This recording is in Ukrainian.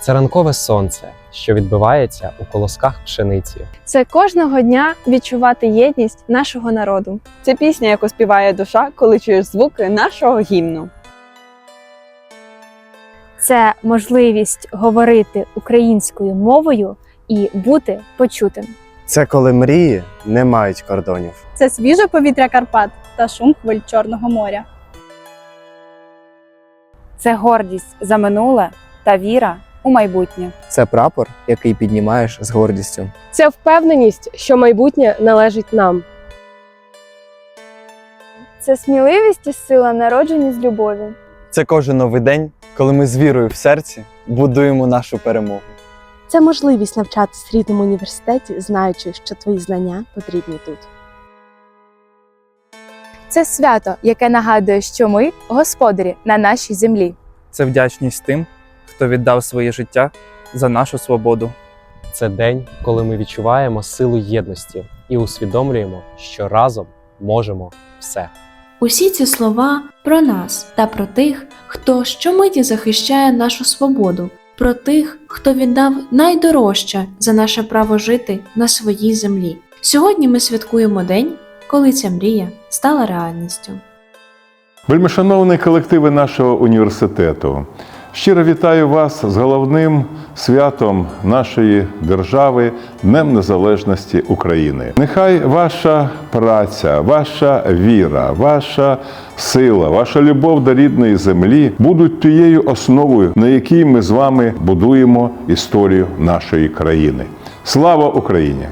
Це ранкове сонце, що відбивається у колосках пшениці. Це кожного дня відчувати єдність нашого народу. Це пісня, яку співає душа, коли чуєш звуки нашого гімну. Це можливість говорити українською мовою і бути почутим. Це коли мрії не мають кордонів. Це свіже повітря Карпат та шум хвиль Чорного моря. Це гордість за минуле та віра у майбутнє. Це прапор, який піднімаєш з гордістю. Це впевненість, що майбутнє належить нам. Це сміливість і сила, народжені з любові. Це кожен новий день, коли ми з вірою в серці будуємо нашу перемогу. Це можливість навчатись в рідному університеті, знаючи, що твої знання потрібні тут. Це свято, яке нагадує, що ми господарі на нашій землі. Це вдячність тим, хто віддав своє життя за нашу свободу. Це день, коли ми відчуваємо силу єдності і усвідомлюємо, що разом можемо все. Усі ці слова про нас та про тих, хто щомиті захищає нашу свободу, про тих, хто віддав найдорожче за наше право жити на своїй землі. Сьогодні ми святкуємо день, коли ця мрія стала реальністю. Вельмишановні колективи нашого університету, щиро вітаю вас з головним святом нашої держави Днем Незалежності України. Нехай ваша праця, ваша віра, ваша сила, ваша любов до рідної землі будуть тією основою, на якій ми з вами будуємо історію нашої країни. Слава Україні!